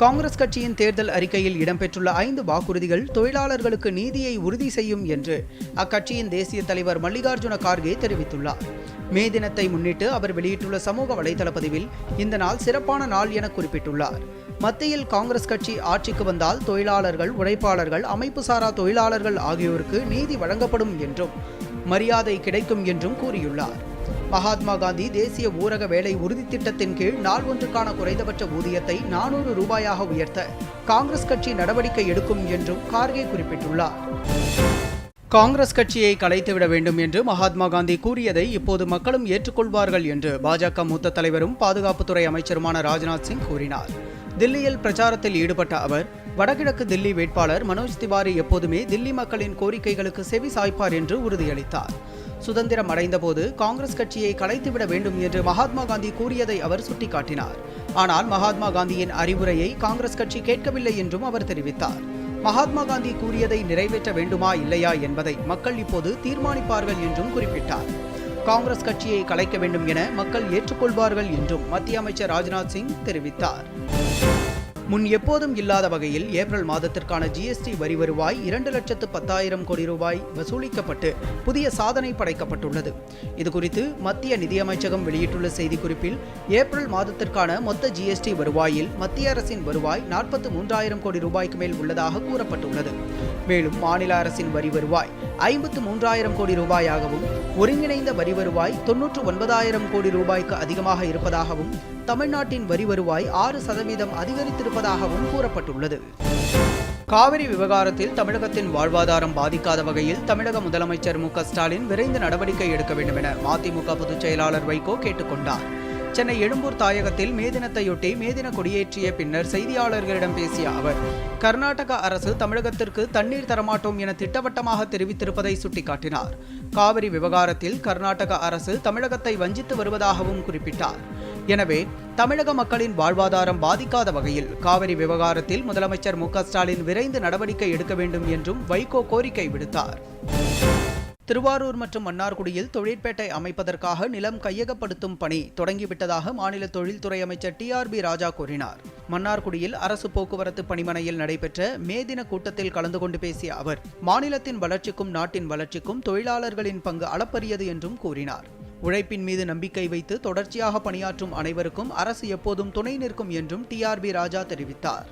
காங்கிரஸ் கட்சியின் தேர்தல் அறிக்கையில் இடம்பெற்றுள்ள ஐந்து வாக்குறுதிகள் தொழிலாளர்களுக்கு நீதியை உறுதி செய்யும் என்று அக்கட்சியின் தேசிய தலைவர் மல்லிகார்ஜுன கார்கே தெரிவித்துள்ளார். மே தினத்தை முன்னிட்டு அவர் வெளியிட்டுள்ள சமூக வலைதள பதிவில் இந்த நாள் சிறப்பான நாள் என குறிப்பிட்டுள்ளார். மத்தியில் காங்கிரஸ் கட்சி ஆட்சிக்கு வந்தால் தொழிலாளர்கள் உழைப்பாளர்கள் அமைப்பு சாரா தொழிலாளர்கள் ஆகியோருக்கு நீதி வழங்கப்படும் என்றும் மரியாதை கிடைக்கும் என்றும் கூறியுள்ளார். மகாத்மா காந்தி தேசிய ஊரக வேலை உறுதி திட்டத்தின் கீழ் நாள் ஒன்றுக்கான குறைந்தபட்ச ஊதியத்தை நானூறு ரூபாயாக உயர்த்த காங்கிரஸ் கட்சி நடவடிக்கை எடுக்கும் என்றும் கார்கே குறிப்பிட்டுள்ளார். காங்கிரஸ் கட்சியை கலைத்துவிட வேண்டும் என்று மகாத்மா காந்தி கூறியதை இப்போது மக்களும் ஏற்றுக்கொள்வார்கள் என்று பாஜக மூத்த தலைவரும் பாதுகாப்புத்துறை அமைச்சருமான ராஜ்நாத் சிங் கூறினார். தில்லியில் பிரச்சாரத்தில் ஈடுபட்ட அவர் வடகிழக்கு தில்லி வேட்பாளர் மனோஜ் திவாரி எப்போதுமே தில்லி மக்களின் கோரிக்கைகளுக்கு செவி சாய்ப்பார் என்று உறுதியளித்தார். சுதந்திரம் அடைந்தபோது காங்கிரஸ் கட்சியை கலைத்துவிட வேண்டும் என்று மகாத்மா காந்தி கூறியதை அவர் சுட்டிக்காட்டினார். ஆனால் மகாத்மா காந்தியின் அறிவுரையை காங்கிரஸ் கட்சி கேட்கவில்லை என்றும் அவர் தெரிவித்தார். மகாத்மா காந்தி கூறியதை நிறைவேற்ற வேண்டுமா இல்லையா என்பதை மக்கள் இப்போது தீர்மானிப்பார்கள் என்றும் குறிப்பிட்டார். காங்கிரஸ் கட்சியை கலைக்க வேண்டும் என மக்கள் ஏற்றுக்கொள்வார்கள் என்றும் மத்திய அமைச்சர் ராஜ்நாத் சிங் தெரிவித்தார். முன் எப்போதும் இல்லாத வகையில் ஏப்ரல் மாதத்திற்கான ஜிஎஸ்டி வரி வருவாய் இரண்டு லட்சத்து பத்தாயிரம் கோடி ரூபாய் வசூலிக்கப்பட்டு புதிய சாதனை படைக்கப்பட்டுள்ளது. இதுகுறித்து மத்திய நிதியமைச்சகம் வெளியிட்டுள்ள செய்திக்குறிப்பில் ஏப்ரல் மாதத்திற்கான மொத்த ஜிஎஸ்டி வருவாயில் மத்திய அரசின் வருவாய் நாற்பத்து மூன்றாயிரம் கோடி ரூபாய்க்கு மேல் உள்ளதாக கூறப்பட்டுள்ளது. மேலும் மாநில அரசின் வரி வருவாய் ஐம்பத்து மூன்றாயிரம் கோடி ரூபாயாகவும் ஒருங்கிணைந்த வரி வருவாய் தொன்னூற்று ஒன்பதாயிரம் கோடி ரூபாய்க்கு அதிகமாக இருப்பதாகவும் தமிழ்நாட்டின் வரி வருவாய் ஆறு சதவீதம் அதிகரித்திருப்பதாகவும் கூறப்பட்டுள்ளது. காவிரி விவகாரத்தில் தமிழகத்தின் வாழ்வாதாரம் பாதிக்காத வகையில் தமிழக முதலமைச்சர் மு ஸ்டாலின் விரைந்து நடவடிக்கை எடுக்க வேண்டும் என மதிமுக பொதுச் செயலாளர் வைகோ கேட்டுக்கொண்டார். சென்னை எழும்பூர் தாயகத்தில் மே தினத்தையொட்டி மேதின கொடியேற்றிய பின்னர் செய்தியாளர்களிடம் பேசிய அவர் கர்நாடக அரசு தமிழகத்திற்கு தண்ணீர் தரமாட்டோம் என திட்டவட்டமாக தெரிவித்திருப்பதை சுட்டிக்காட்டினார். காவிரி விவகாரத்தில் கர்நாடக அரசு தமிழகத்தை வஞ்சித்து வருவதாகவும் குறிப்பிட்டார். எனவே தமிழக மக்களின் வாழ்வாதாரம் பாதிக்காத வகையில் காவிரி விவகாரத்தில் முதலமைச்சர் மு ஸ்டாலின் விரைந்து நடவடிக்கை எடுக்க வேண்டும் என்றும் வைகோ கோரிக்கை விடுத்தார். திருவாரூர் மற்றும் மன்னார்குடியில் தொழிற்பேட்டை அமைப்பதற்காக நிலம் கையகப்படுத்தும் பணி தொடங்கிவிட்டதாக மாநில தொழில்துறை அமைச்சர் டி ஆர் பி ராஜா கூறினார். மன்னார்குடியில் அரசு போக்குவரத்து பணிமனையில் நடைபெற்ற மே தின கூட்டத்தில் கலந்து கொண்டு பேசிய அவர் மாநிலத்தின் வளர்ச்சிக்கும் நாட்டின் வளர்ச்சிக்கும் தொழிலாளர்களின் பங்கு அளப்பரியது என்றும் கூறினார். உழைப்பின் மீது நம்பிக்கை வைத்து தொடர்ச்சியாக பணியாற்றும் அனைவருக்கும் அரசு எப்போதும் துணை நிற்கும் என்றும் டி ஆர் பி ராஜா தெரிவித்தார்.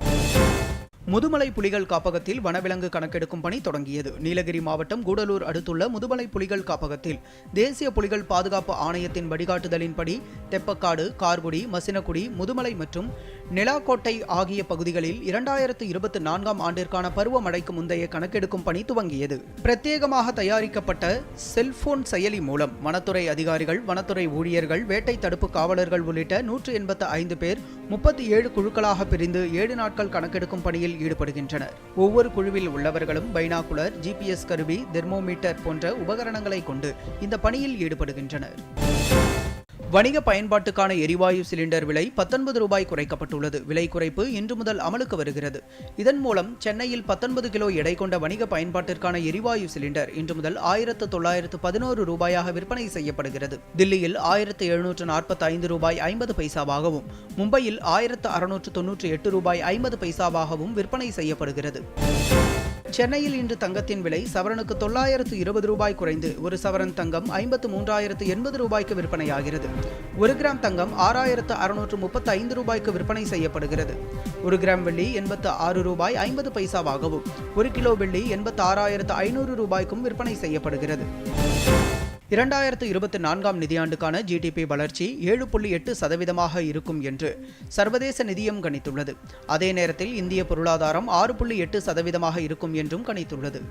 முதுமலை புலிகள் காப்பகத்தில் வனவிலங்கு கணக்கெடுக்கும் பணி தொடங்கியது. நீலகிரி மாவட்டம் கூடலூர் அடுத்துள்ள முதுமலை புலிகள் காப்பகத்தில் தேசிய புலிகள் பாதுகாப்பு ஆணையத்தின் வழிகாட்டுதலின்படி தெப்பக்காடு கார்குடி மசினக்குடி முதுமலை மற்றும் நிலாக்கோட்டை ஆகிய பகுதிகளில் இரண்டாயிரத்து இருபத்தி நான்காம் ஆண்டிற்கான பருவமழைக்கு முந்தைய கணக்கெடுக்கும் பணி துவங்கியது. பிரத்யேகமாக தயாரிக்கப்பட்ட செல்போன் செயலி மூலம் வனத்துறை அதிகாரிகள் வனத்துறை ஊழியர்கள் வேட்டை தடுப்பு காவலர்கள் உள்ளிட்ட நூற்று எண்பத்து ஐந்து பேர் முப்பத்தி ஏழு குழுக்களாக பிரிந்து ஏழு நாட்கள் கணக்கெடுக்கும் பணியில் ஈடுபடுகின்றனர். ஒவ்வொரு குழுவில் உள்ளவர்களும் பைனாகுலர் ஜிபிஎஸ் கருவி தெர்மோமீட்டர் போன்ற உபகரணங்களை கொண்டு இந்த பணியில் ஈடுபடுகின்றனர். வணிக பயன்பாட்டுக்கான எரிவாயு சிலிண்டர் விலை பத்தொன்பது ரூபாய் குறைக்கப்பட்டுள்ளது. விலை குறைப்பு இன்று முதல் அமலுக்கு வருகிறது. இதன் மூலம் சென்னையில் பத்தொன்பது கிலோ எடை கொண்ட வணிக பயன்பாட்டிற்கான எரிவாயு சிலிண்டர் இன்று முதல் ஆயிரத்து தொள்ளாயிரத்து பதினோரு ரூபாயாக விற்பனை செய்யப்படுகிறது. தில்லியில் ஆயிரத்து எழுநூற்று நாற்பத்தி ஐந்து ரூபாய் ஐம்பது பைசாவாகவும் மும்பையில் ஆயிரத்து அறுநூற்று தொன்னூற்றி எட்டு ரூபாய் ஐம்பது பைசாவாகவும் விற்பனை செய்யப்படுகிறது. சென்னையில் இன்று தங்கத்தின் விலை சவரனுக்கு தொள்ளாயிரத்து இருபது ரூபாய் குறைந்து ஒரு சவரன் தங்கம் ஐம்பத்து மூன்றாயிரத்து எண்பது ரூபாய்க்கு விற்பனையாகிறது. ஒரு கிராம் தங்கம் ஆறாயிரத்து அறுநூற்று முப்பத்தி ஐந்து ரூபாய்க்கு விற்பனை செய்யப்படுகிறது. ஒரு கிராம் வெள்ளி எண்பத்து ஆறு ரூபாய் ஐம்பது பைசாவாகவும் ஒரு கிலோ வெள்ளி எண்பத்து ஆறாயிரத்து ஐநூறு ரூபாய்க்கும் விற்பனை செய்யப்படுகிறது. இரண்டாயிரத்து இருபத்தி நான்காம் நிதியாண்டுக்கான ஜிடிபி வளர்ச்சி ஏழு புள்ளி எட்டு சதவீதமாக இருக்கும் என்று சர்வதேச நிதியம் கணித்துள்ளது. அதே நேரத்தில் இந்திய பொருளாதாரம் ஆறு புள்ளி எட்டு சதவீதமாக இருக்கும் என்றும் கணித்துள்ளது.